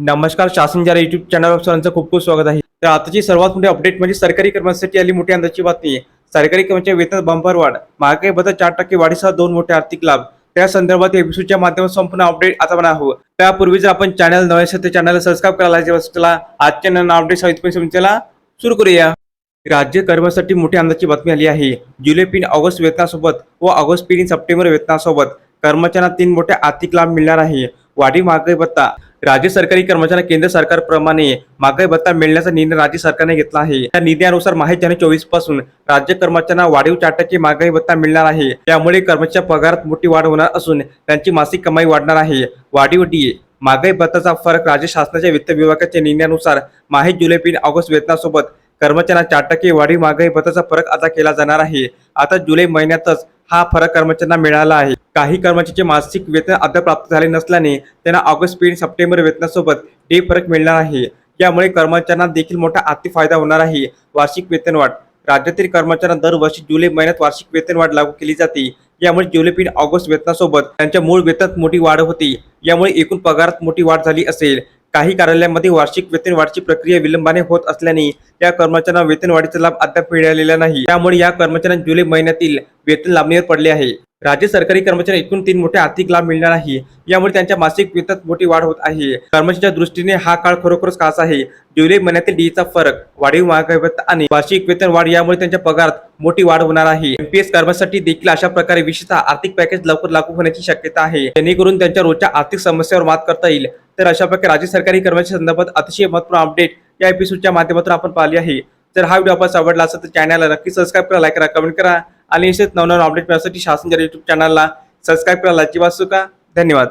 नमस्कार शासन जरा युट्यूब चॅनलवर सर्वांचं खूप खूप स्वागत आहे. तर आताची सर्वात मोठी अपडेट म्हणजे सरकारी कर्मचाऱ्यांसाठी आली मोठी अंदाजची बातमी. सरकारी कर्मचारी वेतन बंपर वाढ. महागाई बद्दल चार टक्के वाढीसह दोन मोठे आर्थिक लाभ. त्या संदर्भात एपिसोडच्या माध्यमातून संपूर्ण अपडेट आता म्हणा आहोत. त्यापूर्वी जर आपण चॅनल नवे असेल तर चॅनलला सबस्क्राईब करायला जेव्हा चला आजच्या नवीन अपडेट साहित्य सुरू करूया. राज्य कर्मचाऱ्यांसाठी मोठी अंदाजची बातमी आली आहे. जुलै पिन ऑगस्ट वेतनासोबत व ऑगस्ट पिन सप्टेंबर वेतनासोबत कर्मचाऱ्यांना तीन मोठे आर्थिक लाभ मिळणार आहे. वाढी महागाई भत्ता राज्य सरकारी कर्मचाऱ्यांना केंद्र सरकारप्रमाणे महागाई भत्ता मिळण्याचा निर्णय राज्य सरकारने घेतला आहे. त्या निर्णयानुसार माहीत जानेवारी चोवीसपासून राज्य कर्मचाऱ्यांना वाढीव चार टक्के महागाई भत्ता मिळणार आहे. त्यामुळे कर्मचाऱ्या पगारात मोठी वाढ होणार असून त्यांची मासिक कमाई वाढणार आहे. वाढीव डीए महागाई भत्ताचा फरक राज्य शासनाच्या वित्त विभागाच्या निर्णयानुसार माहीत जुलै पिन ऑगस्ट वेतनासोबत कर्मचाऱ्यांना चार टक्के वाढीव महागाई भत्ताचा फरक अदा केला जाणार आहे. आता जुलै महिन्यातच हा फरक कर्मचाऱ्यांना मिळाला आहे. काही कर्मचाऱ्यांचे मासिक वेतन अद्याप प्राप्त झाले नसल्याने त्यांना ऑगस्ट पेड सप्टेंबर वेतनासोबत डे फरक मिळणार आहे. यामुळे कर्मचाऱ्यांना देखील मोठा आर्थिक फायदा होणार आहे. वार्षिक वेतनवाढ राज्यातील कर्मचाऱ्यांना दरवर्षी जुलै महिन्यात वार्षिक वेतनवाढ लागू केली जाते. यामुळे जुलै पिन ऑगस्ट वेतनासोबत त्यांच्या मूळ वेतनात मोठी वाढ होती. यामुळे एकूण पगारात मोठी वाढ झाली असेल. काही कार्यालयांमध्ये वार्षिक वेतनवाढची प्रक्रिया विलंबाने होत असल्याने या कर्मचाऱ्यांना वेतनवाढीचा लाभ अद्याप मिळालेला नाही. त्यामुळे या कर्मचाऱ्यांना जुलै महिन्यातील वेतन लांबणीवर पडले आहे. राज्य सरकारी कर्मचारी एकूण तीन मोठे आर्थिक लाभ मिळणार आहे. यामुळे त्यांच्या मासिक वेतनात मोठी वाढ होत आहे. कर्मचाऱ्यांच्या दृष्टीने हा काळ खरोखरच खास आहे. जुलै महिन्यातील डीचा फरक वाढीव महागाई आणि वार्षिक वेतन वाढ यामुळे त्यांच्या पगारात मोठी वाढ होणार आहे. एमपीएस कर्मचाऱ्यांसाठी देखील अशा प्रकारे विशेषतः आर्थिक पॅकेज लवकर लागू होण्याची शक्यता आहे. जेणेकरून त्यांच्या रोजच्या आर्थिक समस्यावर मात करता येईल. तर अशा प्रकारे राज्य सरकारी कर्मचारी संदर्भात अतिशय महत्त्वपूर्ण अपडेट या एपिसोडच्या माध्यमातून आपण पाहिली आहे. जर हा व्हिडिओ आपण आवडला असेल तर चॅनलला नक्की सबस्क्राईब करा लाईक करा कमेंट करा आणि असेच नवनवीन अपडेट मिळण्यासाठी शासन युट्यूब चॅनलला सबस्क्राईब करायला अजिबात चुका धन्यवाद.